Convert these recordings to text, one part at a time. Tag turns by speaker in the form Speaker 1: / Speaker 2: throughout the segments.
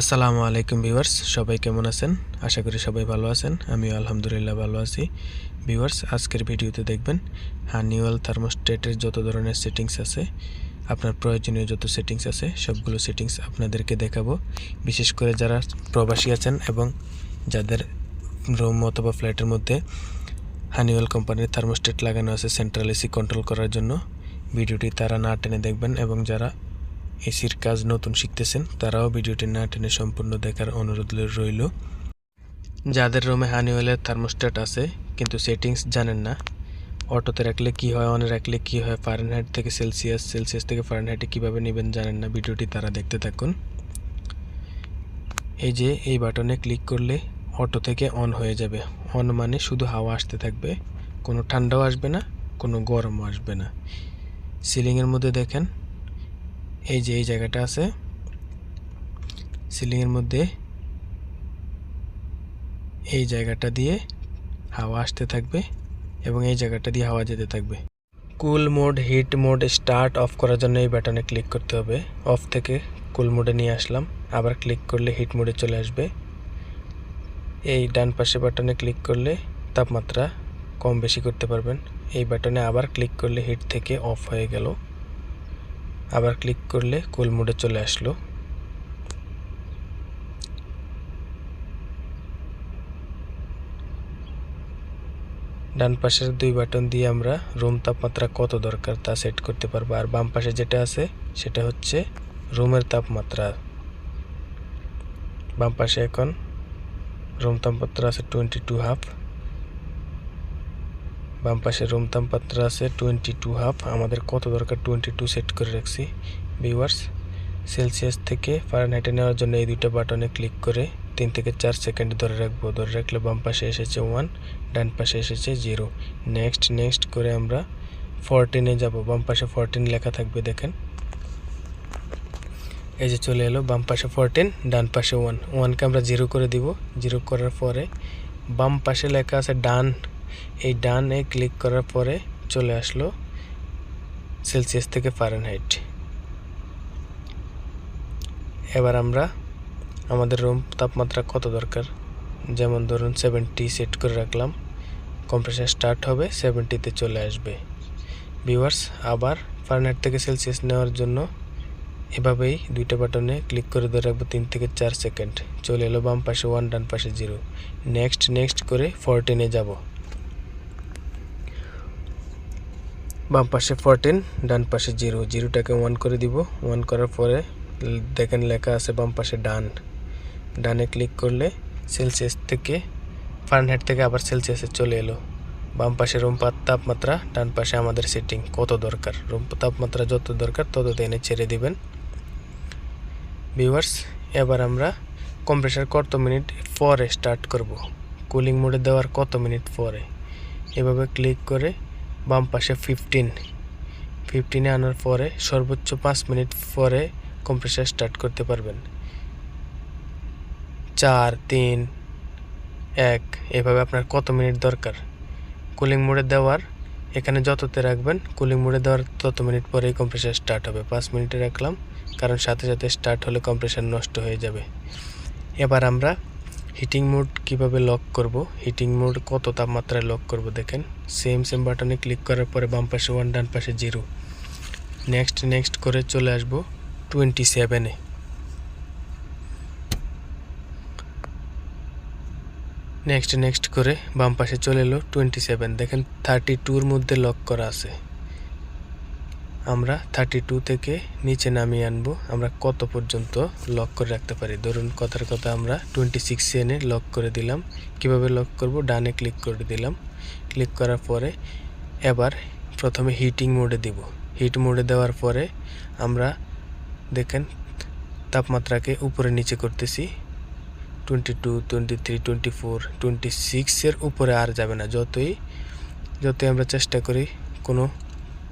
Speaker 1: আসসালামু আলাইকুম ভিউয়ার্স, সবাই কেমন আছেন? আশা করি সবাই ভালো আছেন, আমিও আলহামদুলিল্লাহ ভালো আছি। ভিউয়ার্স, আজকের ভিডিওতে দেখবেন, হানিওয়াল থার্মোস্টেটের যত ধরনের সেটিংস আছে, আপনার প্রয়োজনীয় যত সেটিংস আছে, সবগুলো সেটিংস আপনাদেরকে দেখাবো। বিশেষ করে যারা প্রবাসী আছেন এবং যাদের রুম অথবা ফ্ল্যাটের মধ্যে হানিওয়াল কোম্পানির থার্মোস্টেট লাগানো আছে, সেন্ট্রাল এসি কন্ট্রোল করার জন্য, ভিডিওটি তারা না টেনে দেখবেন এবং যারা এসির কাজ নতুন শিখতেছেন, তারাও ভিডিওটি না টেনে সম্পূর্ণ দেখার অনুরোধ রইল। যাদের রুমে হানিওয়েলের থার্মোস্ট্যাট আছে, কিন্তু সেটিংস জানেন না, অটোতে রাখলে কি হয় অনে রাখলে কি হয়, ফারেনহাইট থেকে সেলসিয়াস সেলসিয়াস থেকে ফারেনহাইটে কীভাবে নেবেন জানেন না, ভিডিওটি তারা দেখতে থাকুন। এই যে, এই বাটনে ক্লিক করলে অটো থেকে অন হয়ে যাবে। অন মানে শুধু হাওয়া আসতে থাকবে, কোনো ঠান্ডাও আসবে না, কোনো গরমও আসবে না। সিলিংয়ের মধ্যে দেখেন এই যে, এই জায়গাটা আছে। সিলিংয়ের মধ্যে এই জায়গাটা দিয়ে হাওয়া আসতে থাকবে এবং এই জায়গাটা দিয়ে হাওয়া যেতে থাকবে। Cool mode, heat mode start off করার জন্য এই বাটনে ক্লিক করতে হবে। অফ থেকে কুল মোডে নিয়ে আসলাম। আবার ক্লিক করলে হিট মোডে চলে আসবে। এই ডান পাশে বাটনে ক্লিক করলে তাপমাত্রা কম বেশি করতে পারবেন। এই বাটনে আবার ক্লিক করলে হিট থেকে অফ হয়ে গেল। আবার ক্লিক করলে কুল মোডে চলে আসলো। ডান পাশের দুই বাটন দিয়ে আমরা রুম তাপমাত্রা কত দরকার তা সেট করতে পারব। আর বাম পাশে যেটা আছে, সেটা হচ্ছে রুমের তাপমাত্রা। বাম পাশে এখন রুম তাপমাত্রা আছে টোয়েন্টি টু হাফ বাম পাশে রুম তাপমাত্রা আছে টোয়েন্টি টু হাফ আমাদের কত দরকার টোয়েন্টি টু সেট করে রাখছি ভিউয়ার্স সেলসিয়াস থেকে ফারেনহাইটে নেওয়ার জন্য এই দুইটা বাটনে ক্লিক করে তিন থেকে চার সেকেন্ড ধরে রাখব। ধরে রাখলে বাম পাশে এসেছে ওয়ান ডান পাশে এসেছে জিরো নেক্সট নেক্সট করে আমরা ফরটিনে যাব। বাম পাশে ফরটিন লেখা থাকবে, দেখেন। এই যে চলে এলো, বাম পাশে ফরটিন ডান পাশে ওয়ান ওয়ানকে আমরা জিরো করে দিব। জিরো করার পরে বাম পাশে লেখা আছে, ডান এই ডানে ক্লিক করার পরে চলে আসলো সেলসিয়াস থেকে ফারেনহাইট। এবার আমরা আমাদের রুম তাপমাত্রা কত দরকার? যেমন ধরুন সেভেন্টি সেট করে রাখলাম। কম্প্রেসার স্টার্ট হবে সেভেন্টিতে চলে আসবে। ভিউয়ার্স, আবার ফারেনহাইট থেকে সেলসিয়াস নেওয়ার জন্য এভাবেই দুইটা বাটনে ক্লিক করে ধরে রাখব তিন থেকে চার সেকেন্ড। চলে এলো বাম পাশে ওয়ান ডান পাশে জিরো নেক্সট নেক্সট করে ফোরটিনে যাব। বাম পাশে ফোরটিন ডান পাশে জিরো জিরোটাকে ওয়ান করে দিব। ওয়ান করার পরে দেখেন লেখা আছে বাম পাশে ডান ডানে ক্লিক করলে সেলসিয়াস থেকে ফারেনহাইট থেকে আবার সেলসিয়াসে চলে এলো। বাম পাশে রুম তাপমাত্রা, ডান পাশে আমাদের সেটিং কত দরকার? রুম তাপমাত্রা যত দরকার তত এনে ছেড়ে দিবেন। ভিউয়ার্স এবার আমরা কম্প্রেসার কত মিনিট পরে স্টার্ট করব? কুলিং মোডে দেওয়ার কত মিনিট পরে এভাবে ক্লিক করে বাম পাশে ফিফটিন ফিফটিনে আনার পরে সর্বোচ্চ পাঁচ মিনিট পরে কম্প্রেসার স্টার্ট করতে পারবেন। চার, তিন, এক, এভাবে আপনার কত মিনিট দরকার? কুলিং মোডে দেওয়ার, এখানে যততে রাখবেন কুলিং মোডে দেওয়ার তত মিনিট পরেই কম্প্রেসার স্টার্ট হবে। পাঁচ মিনিটে রাখলাম, কারণ সাথে সাথে স্টার্ট হলে কম্প্রেসার নষ্ট হয়ে যাবে। এবার আমরা হিটিং মোড কীভাবে লক করব? হিটিং মোড কত তাপমাত্রায় লক করব দেখেন? সেম সেম বাটনে ক্লিক করার পরে বাম পাশে ওয়ান ডান পাশে জিরো নেক্সট নেক্সট করে চলে আসব টোয়েন্টি সেভেনে নেক্সট নেক্সট করে বাম পাশে চলে এলো টোয়েন্টি সেভেন দেখেন থার্টি টুর মধ্যে লক করা আছে। আমরা থার্টি টু থেকে নিচে নামিয়ে আনব। আমরা কত পর্যন্ত লক করে রাখতে পারি? ধরুন কথার কথা আমরা টোয়েন্টি সিক্স এনে লক করে দিলাম। কীভাবে লক করব? ডানে ক্লিক করে দিলাম। ক্লিক করার পরে এবার প্রথমে হিটিং মোডে দিব। হিট মোডে দেওয়ার পরে আমরা দেখেন তাপমাত্রাকে উপরে নিচে করতেছি। Twenty two twenty three twenty four twenty সিক্সের উপরে আর যাবে না। যতই যতই আমরা চেষ্টা করি কোনো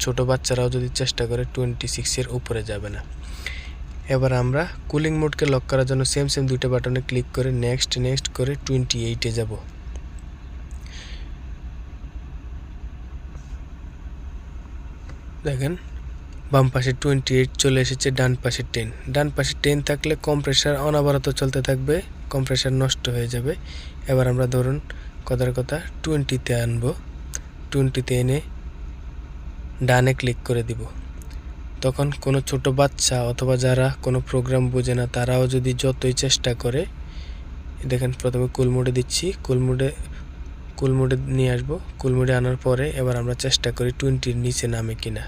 Speaker 1: ছোট বাচ্চারাও যদি চেষ্টা করে টোয়েন্টি সিক্সের উপরে যাবে না। এবার আমরা কুলিং মোডকে লক করার জন্য সেম সেম দুইটা বাটনে ক্লিক করে নেক্সট নেক্সট করে টোয়েন্টি এইটে যাব। দেখেন, বাম পাশে টোয়েন্টি এইট চলে এসেছে, ডান পাশে টেন ডান পাশে টেন থাকলে কম্প্রেসার অনাবরত চলতে থাকবে কম্প্রেসার নষ্ট হয়ে যাবে। এবার আমরা ধরুন কথার কথা টোয়েন্টিতে আনব। টোয়েন্টিতে এনে ডানে ক্লিক করে দিব। তখন কোনো ছোট বাচ্চা অথবা যারা কোনো প্রোগ্রাম বোঝে না, তারাও যদি যতই চেষ্টা করে, দেখেন প্রথমে কুল মোডে দিচ্ছি, কুল মোডে কুল মোডে নিয়ে আসব। কুল মোডে আনার পরে এবার আমরা চেষ্টা করি টোয়েন্টির নিচে নামে কিনা।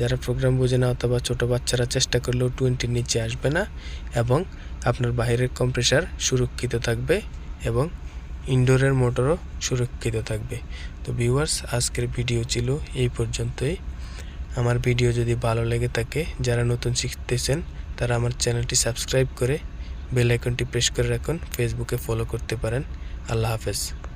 Speaker 1: যারা প্রোগ্রাম বোঝে না অথবা ছোট বাচ্চারা চেষ্টা করলেও টোয়েন্টির নিচে আসবে না এবং আপনার বাইরের কম্প্রেসার সুরক্ষিত থাকবে এবং ইনডোরের মোটরও সুরক্ষিত থাকবে। তো ভিউয়ার্স আজকের ভিডিও ছিল এই পর্যন্তই। আমার ভিডিও যদি ভালো লেগে থাকে, যারা নতুন শিখতেছেন, তারা আমার চ্যানেলটি সাবস্ক্রাইব করে বেল আইকনটি প্রেস করে রাখুন ফেসবুকে ফলো করতে পারেন। আল্লাহ হাফেজ।